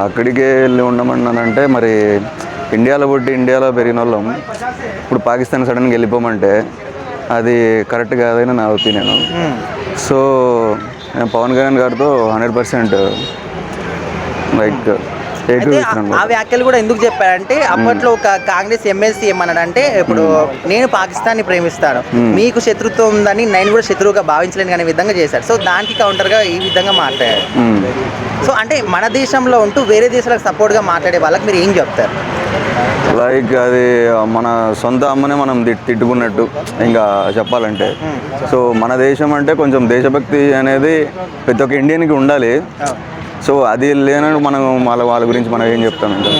అక్కడికే వెళ్ళి ఉండమన్నానంటే మరి ఇండియాలో పుట్టి ఇండియాలో పెరిగిన వాళ్ళం ఇప్పుడు పాకిస్తాన్ సడన్గా వెళ్ళిపోమంటే అది కరెక్ట్ కాదని నా ఒపీనియన్. సో నేను పవన్ కళ్యాణ్ గారితో హండ్రెడ్ పర్సెంట్ లైక్ ఆ- వ్యాఖ్యలు కూడా ఎందుకు చెప్పారంటే అప్పట్లో ఒక కాంగ్రెస్ ఎమ్మెల్సీ ఏమన్నాడంటే ఇప్పుడు నేను పాకిస్తాన్ని ప్రేమిస్తాను. మీకు శత్రుత్వం ఉందని నేను కూడా శత్రువుగా భావించలేను అనే విధంగా చేశారు సో దానికి కౌంటర్గా ఈ విధంగా మాట్లాడారు. సో అంటే మన దేశంలో ఉంటూ వేరే దేశాలకు సపోర్ట్గా మాట్లాడే వాళ్ళకి మీరు ఏం చెప్తారు? లైక్ అది మన సొంత అమ్మనే మనం తిట్- తిట్టుకున్నట్టు ఇంకా చెప్పాలంటే. సో మన దేశం అంటే కొంచెం దేశభక్తి అనేది ప్రతి ఒక్క ఇండియన్కి ఉండాలి. సో అది లేనట్టు మనం వాళ్ళ వాళ్ళ గురించి మనం ఏం చెప్తాం ఇంకా?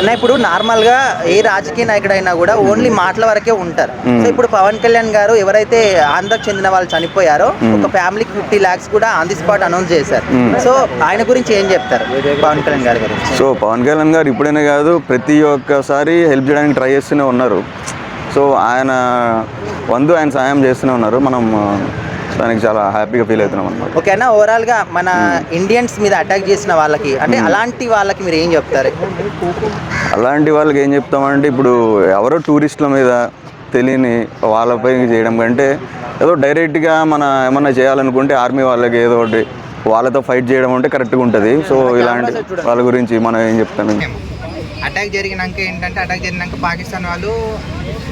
అన్న ఇప్పుడు నార్మల్గా ఏ రాజకీయ నాయకుడైనా కూడా ఓన్లీ మాటల వరకే ఉంటారు. సో ఇప్పుడు పవన్ కళ్యాణ్ గారు ఎవరైతే ఆంధ్రకు చెందిన వాళ్ళు చనిపోయారో ఒక ఫ్యామిలీకి ఫిఫ్టీ ల్యాక్స్ కూడా ఆన్ ది స్పాట్ అనౌన్స్ చేశారు. సో ఆయన గురించి ఏం చెప్తారు పవన్ కళ్యాణ్ గారి గురించి? సో పవన్ కళ్యాణ్ గారు ఇప్పుడైనా కాదు ప్రతి ఒక్కసారి హెల్ప్ చేయడానికి ట్రై చేస్తూనే ఉన్నారు. సో ఆయన వంతు ఆయన సాయం చేస్తూనే ఉన్నారు. మనం దానికి చాలా హ్యాపీగా ఫీల్ అవుతున్నాం అనమాట ఓకే అన్న ఓవరాల్గా మన ఇండియన్స్ మీద అటాక్ చేసిన వాళ్ళకి అంటే అలాంటి వాళ్ళకి మీరు ఏం చెప్తారు? అలాంటి వాళ్ళకి ఏం చెప్తామంటే ఇప్పుడు ఎవరో టూరిస్టుల మీద తెలియని వాళ్ళపై చేయడం కంటే ఏదో డైరెక్ట్గా మన ఏమన్నా చేయాలనుకుంటే ఆర్మీ వాళ్ళకి ఏదో ఒకటి వాళ్ళతో ఫైట్ చేయడం అంటే కరెక్ట్గా ఉంటుంది. సో ఇలాంటి వాళ్ళ గురించి మనం ఏం చెప్తాను అటాక్ జరిగినాక ఏంటంటే అటాక్ జరిగినాక పాకిస్తాన్ వాళ్ళు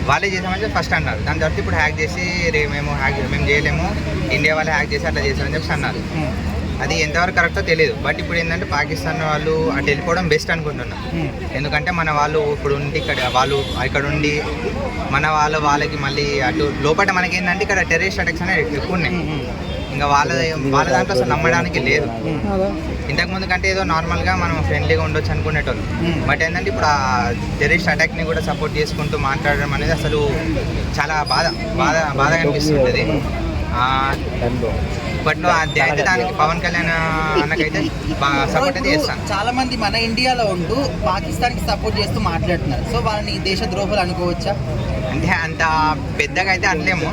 వాళ్ళే చేసామని చెప్పి ఫస్ట్ అన్నారు. దాని తర్వాత ఇప్పుడు హ్యాక్ చేసి రే మేము హ్యాక్ మేము చేయలేము. ఇండియా వాళ్ళే హ్యాక్ చేసి అట్లా చేశారని చెప్పి అన్నారు. అది ఎంతవరకు కరెక్టో తెలియదు. బట్ ఇప్పుడు ఏంటంటే పాకిస్తాన్ వాళ్ళు అటు వెళ్ళిపోవడం బెస్ట్ అనుకుంటున్నాను ఎందుకంటే మన వాళ్ళు ఇప్పుడు ఉండి ఇక్కడ వాళ్ళు ఇక్కడ ఉండి మన వాళ్ళు వాళ్ళకి మళ్ళీ అటు లోపల మనకి ఏంటంటే ఇక్కడ టెర్రరిస్ట్ అటాక్స్ అనేవి ఎక్కువ ఉన్నాయి. ఇంకా వాళ్ళ వాళ్ళ దాంట్లో అసలు నమ్మడానికి లేదు. ఇంతకు ముందు కంటే ఏదో నార్మల్గా మనం ఫ్రెండ్లీగా ఉండొచ్చు అనుకునేటోళ్ళు. బట్ ఏంటంటే ఇప్పుడు ఆ టెర్రరిస్ట్ అటాక్ని కూడా సపోర్ట్ చేసుకుంటూ మాట్లాడడం అనేది అసలు చాలా బాధ బాధ బాధగా అనిపిస్తుంటుంది. బట్ అది అయితే దానికి పవన్ కళ్యాణ్ అన్నకైతే సపోర్ట్ అయితే చేస్తాను. చాలా మంది మన ఇండియాలో ఉంటూ పాకిస్తాన్కి సపోర్ట్ చేస్తూ మాట్లాడుతున్నారు. సో వాళ్ళని దేశ ద్రోహులు అనుకోవచ్చా? అంటే అంత పెద్దగా అయితే అనలేము.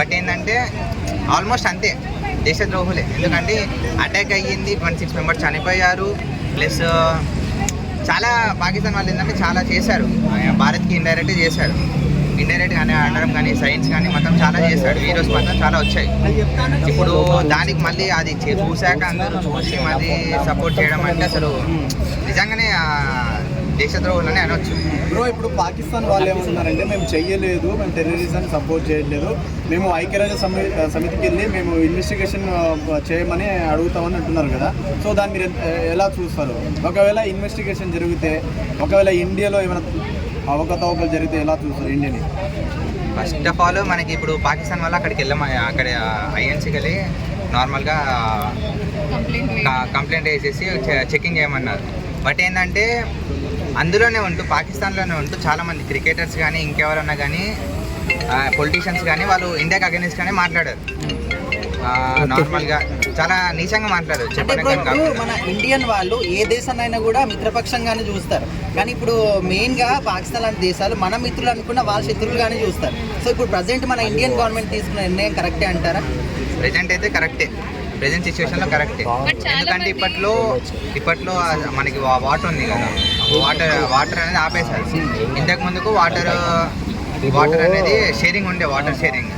బట్ ఏంటంటే ఆల్మోస్ట్ అంతే. దేశద్రోహులే. ఎందుకంటే అటాక్ అయ్యింది ట్వంటీ సిక్స్ మెంబర్స్ చనిపోయారు. ప్లస్ చాలా పాకిస్తాన్ వాళ్ళు ఏంటంటే చాలా చేశారు. భారత్కి ఇండైరెక్ట్ చేశారు. ఇండైరెక్ట్ కానీ అనడం కానీ సైన్స్ కానీ మొత్తం చాలా చేశాడు. హీరోస్ మొత్తం చాలా వచ్చాయి. ఇప్పుడు దానికి మళ్ళీ అది చూశాక అందరూ చూసి మళ్ళీ సపోర్ట్ చేయడం అంటే అసలు నిజంగానే దేశద్రోహులని అనొచ్చు. బ్రో ఇప్పుడు పాకిస్తాన్ వాళ్ళు ఏమంటున్నారంటే మేము చెయ్యలేదు మేము టెర్రరిజాన్ని సపోర్ట్ చేయట్లేదు మేము ఐక్యరాజ్య సమి సమితికి వెళ్ళి మేము ఇన్వెస్టిగేషన్ చేయమని అడుగుతామని అంటున్నారు కదా. సో దాన్ని మీరు ఎలా చూస్తారు? ఒకవేళ ఇన్వెస్టిగేషన్ జరిగితే ఒకవేళ ఇండియాలో ఏమైనా అవకతవకలు జరిగితే ఎలా చూస్తారు ఇండియాని ఫస్ట్ ఆఫ్ ఆల్ మనకి ఇప్పుడు పాకిస్తాన్ వల్ల అక్కడికి వెళ్ళాం అక్కడ ఐఎన్సీకి వెళ్ళి నార్మల్గా కంప్లైంట్ వేసేసి చెకింగ్ చేయమన్నారు. బట్ ఏంటంటే అందులోనే ఉంటూ పాకిస్తాన్లోనే ఉంటూ చాలామంది క్రికెటర్స్ కానీ ఇంకెవరన్నా కానీ పొలిటీషియన్స్ కానీ వాళ్ళు ఇండియాకి అగెనిస్ట్ గానే మాట్లాడారు. నార్మల్గా చాలా నీచంగా మాట్లాడారు. అంటే చెప్పడం ఇప్పుడు కానీ ఇప్పుడు కాకుండా మన ఇండియన్ వాళ్ళు ఏ దేశాన్నైనా కూడా మిత్రపక్షంగానే చూస్తారు. కానీ ఇప్పుడు మెయిన్గా పాకిస్తాన్ లాంటి దేశాలు మన మిత్రులు అనుకున్న వాళ్ళ శత్రువులుగానే చూస్తారు. సో ఇప్పుడు ప్రజెంట్ మన ఇండియన్ గవర్నమెంట్ తీసుకున్న నిర్ణయం కరెక్టే అంటారా? ప్రజెంట్ అయితే కరెక్టే ప్రజెంట్ సిచ్యువేషన్లో కరెక్టే ఎందుకంటే ఇప్పట్లో ఇప్పట్లో మనకి వా- వాటర్ ఉంది కదా. వాటర్ వాటర్ అనేది ఆపేశారు. ఇంతకు ముందుకు వాటర్ వాటర్ అనేది షేరింగ్ ఉండే వాటర్ షేరింగ్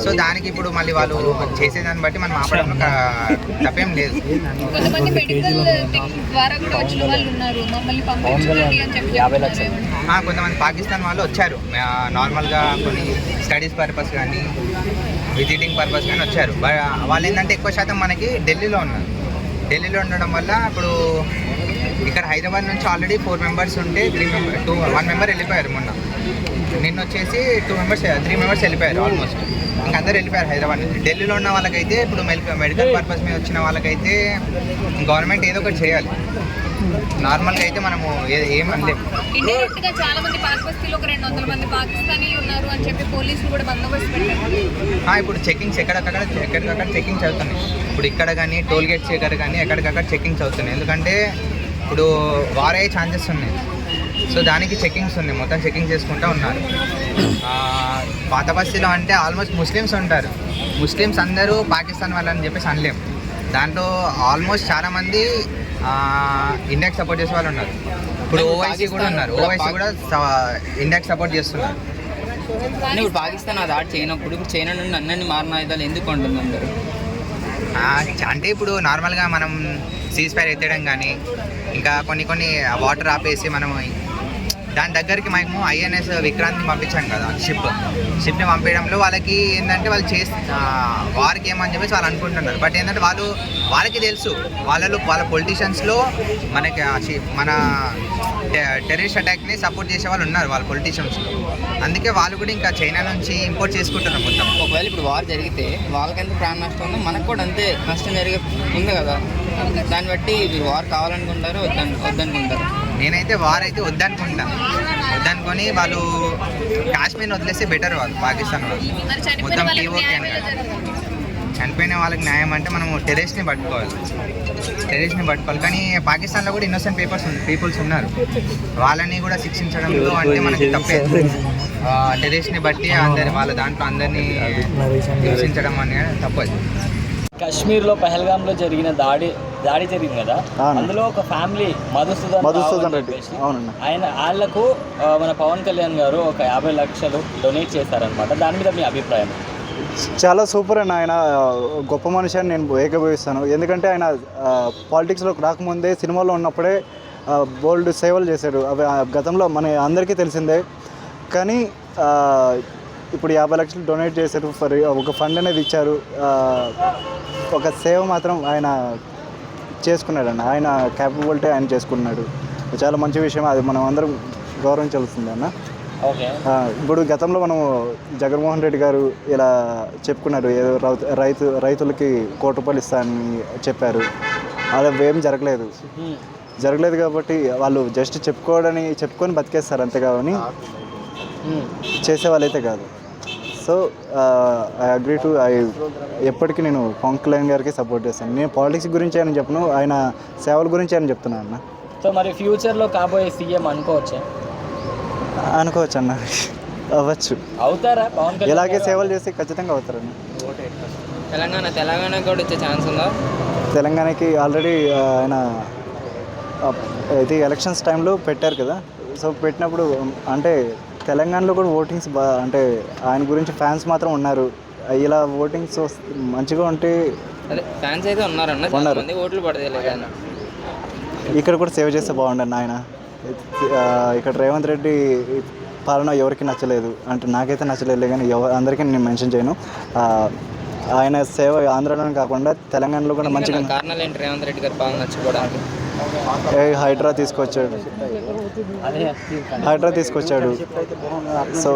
సో దానికి ఇప్పుడు మళ్ళీ వాళ్ళు చేసేదాన్ని బట్టి మనం ఆపడం తప్పేం లేదు. కొంతమంది పాకిస్తాన్ వాళ్ళు వచ్చారు. నార్మల్గా కొన్ని స్టడీస్ పర్పస్ కానీ విజిటింగ్ పర్పస్ కానీ వచ్చారు. వాళ్ళు ఏంటంటే ఎక్కువ శాతం మనకి ఢిల్లీలో ఉన్నారు. ఢిల్లీలో ఉండడం వల్ల ఇప్పుడు ఇక్కడ హైదరాబాద్ నుంచి ఆల్రెడీ ఫోర్ మెంబర్స్ ఉంటే three member two one member వెళ్ళిపోయారు మొన్న. నిన్న వచ్చేసి టూ మెంబర్స్ త్రీ మెంబర్స్ వెళ్ళిపోయారు ఆల్మోస్ట్. ఇంకా అందరు వెళ్ళిపోయారు హైదరాబాద్ నుంచి. ఢిల్లీలో ఉన్న వాళ్ళకైతే ఇప్పుడు మెడికల్ మెడికల్ పర్పస్ మీద వచ్చిన వాళ్ళకైతే గవర్నమెంట్ ఏదో ఒకటి చేయాలి. నార్మల్గా అయితే మనము ఏం అనలేము ఇండైరెక్ట్ ఒక రెండు వందల మంది పాకిస్తానీలు ఉన్నారు అని చెప్పి పోలీసులు కూడా బందోబస్తు పెట్టారు. ఇప్పుడు చెకింగ్స్ ఎక్కడికక్కడ ఎక్కడికక్కడ చెకింగ్స్ అవుతున్నాయి ఇప్పుడు ఇక్కడ కానీ టోల్ గేట్స్ దగ్గర కానీ ఎక్కడికక్కడ చెకింగ్స్ అవుతున్నాయి ఎందుకంటే ఇప్పుడు వార్ అయ్యే ఛాన్సెస్ ఉన్నాయి. సో దానికి చెకింగ్స్ ఉన్నాయి. మొత్తం చెకింగ్ చేసుకుంటూ ఉన్నారు. పాత బస్తీలో అంటే ఆల్మోస్ట్ ముస్లిమ్స్ ఉంటారు. ముస్లిమ్స్ అందరూ పాకిస్తాన్ వాళ్ళని చెప్పేసి అనలేము దాంట్లో ఆల్మోస్ట్ చాలామంది ఇండియాకి సపోర్ట్ చేసే వాళ్ళు ఉన్నారు. ఇప్పుడు ఓవైసీ కూడా ఉన్నారు. ఓవైసీ కూడా ఇండియాకి సపోర్ట్ చేస్తున్నారు. ఇప్పుడు పాకిస్తాన్ అది ఆట చేయనప్పుడు ఇప్పుడు చైనా నుండి అన్ని మారిన ఆయుధాలు ఎందుకు ఉంటుంది అందరు? ఆ, అంటే ఇప్పుడు నార్మల్గా మనం సీజ్ ఫైర్ ఎత్తడం కానీ ఇంకా కొన్ని కొన్ని వాటర్ ఆపేసి మనం దాని దగ్గరికి మేము ఐఎన్ఎస్ విక్రాంత్ని పంపించాం కదా షిప్. షిప్ని పంపించడంలో వాళ్ళకి ఏంటంటే వాళ్ళు చేసి వారికి ఏమని చెప్పేసి వాళ్ళు అనుకుంటున్నారు. బట్ ఏంటంటే వాళ్ళు వాళ్ళకి తెలుసు. వాళ్ళలో వాళ్ళ పొలిటీషియన్స్లో మనకి మన టెర్రరిస్ట్ అటాక్ని సపోర్ట్ చేసే వాళ్ళు ఉన్నారు వాళ్ళ పొలిటీషియన్స్లో. అందుకే వాళ్ళు కూడా ఇంకా చైనా నుంచి ఇంపోర్ట్ చేసుకుంటున్నారు మొత్తం. ఒకవేళ ఇప్పుడు వార్ జరిగితే వాళ్ళకెంత ప్రాణ నష్టం ఉందో మనకు కూడా అంతే నష్టం జరిగే ఉంది కదా. దాన్ని బట్టి మీరు వార్ కావాలనుకుంటారు వద్దని వద్దనుకుంటారు. నేనైతే వార్ అయితే వద్దనుకుంటా. వద్దనుకొని వాళ్ళు కాశ్మీర్ వదిలేస్తే బెటర్ వాళ్ళు పాకిస్తాన్ వాళ్ళు. మొత్తం జరుగుతుంది? చనిపోయిన వాళ్ళకి న్యాయం అంటే మనము టెరెస్ట్ని పట్టుకోవాలి. టెరెస్ట్ని పట్టుకోవాలి. కానీ పాకిస్తాన్లో కూడా ఇన్నోసెంట్ పేపర్స్ పీపుల్స్ ఉన్నారు. వాళ్ళని కూడా శిక్షించడంలో అంటే మనకి తప్పే. టెరెస్ట్ని బట్టి అందరి వాళ్ళ దాంట్లో అందరినీ శిక్షించడం అనేది తప్పదు. కాశ్మీర్లో పహల్గామ్లో జరిగిన దాడి దాడి జరిగింది కదా. అందులో ఒక ఫ్యామిలీ మధుసూదన్ మధుసూదన్ రెడ్డి. ఆయన వాళ్ళకు మన పవన్ కళ్యాణ్ గారు ఒక యాభై లక్షలు డొనేట్ చేశారనమాట దాని మీద మీ అభిప్రాయం? చాలా సూపర్ అన్న ఆయన గొప్ప మనిషి అని నేను ఏకీభవిస్తాను. ఎందుకంటే ఆయన పాలిటిక్స్లోకి రాకముందే సినిమాలో ఉన్నప్పుడే బోల్డ్ సేవలు చేశాడు. అవి గతంలో మన అందరికీ తెలిసిందే. కానీ ఇప్పుడు యాభై లక్షలు డొనేట్ చేశారు. ఫర్ ఒక ఫండ్ అనేది ఇచ్చారు. ఒక సేవ మాత్రం ఆయన చేసుకున్నాడన్న ఆయన క్యాపబిలిటీ ఆయన చేసుకున్నాడు. చాలా మంచి విషయం. అది మనం అందరం గౌరవించాల్సిందే అన్న. ఇప్పుడు గతంలో మనం జగన్మోహన్ రెడ్డి గారు ఇలా చెప్పుకున్నారు. ఏదో రౌతు- రైతు రైతులకి కోటి రూపాయలు ఇస్తానని చెప్పారు. అది ఏం జరగలేదు. జరగలేదు కాబట్టి వాళ్ళు జస్ట్ చెప్పుకోవడని చెప్పుకొని బతికేస్తారు అంతే కానీ చేసే వాళ్ళైతే కాదు. So I agree to I ఎప్పటికీ నేను పవన్ కళ్యాణ్ గారికి సపోర్ట్ చేస్తాను. నేను పాలిటిక్స్ గురించి అని చెప్పను ఆయన సేవల గురించి అని చెప్తున్నాను అన్న. సో మరి ఫ్యూచర్లో కాబోయే సీఎం అనుకోవచ్చా? అనుకోవచ్చు అన్న. అవ్వచ్చు. అవుతారా? పవన్ కళ్యాణ్ ఇలాగే? సేవలు చేస్తే ఖచ్చితంగా అవుతారన్న తెలంగాణ తెలంగాణకు కూడా వచ్చే ఛాన్స్ ఉందా? తెలంగాణకి ఆల్రెడీ ఆయన ఆ, ఇది ఎలక్షన్స్ టైంలో పెట్టారు కదా. సో పెట్టినప్పుడు అంటే తెలంగాణలో కూడా ఓటింగ్స్ బా అంటే ఆయన గురించి ఫ్యాన్స్ మాత్రం ఉన్నారు. ఇలా ఓటింగ్స్ మంచిగా ఉంటే అదే ఫ్యాన్స్ అయితే ఉన్నారన్న. ఉన్నారు. ఓట్లు ఇక్కడ కూడా సేవ్ చేస్తే బాగుండండి ఆయన. ఆ, ఇక్కడ రేవంత్ రెడ్డి పాలన ఎవరికి నచ్చలేదు. అంటే నాకైతే నచ్చలేదు కానీ ఎవ అందరికీ నేను మెన్షన్ చేయను. ఆ, ఆయన సేవ ఆంధ్రాలోనే కాకుండా తెలంగాణలో కూడా మంచిగా కారణాలు ఏంటి రేవంత్ రెడ్డి గారు బాగా నచ్చుకోవడానికి హైడ్రా తీసుకొచ్చాడు. హైడ్రా తీసుకొచ్చాడు. సో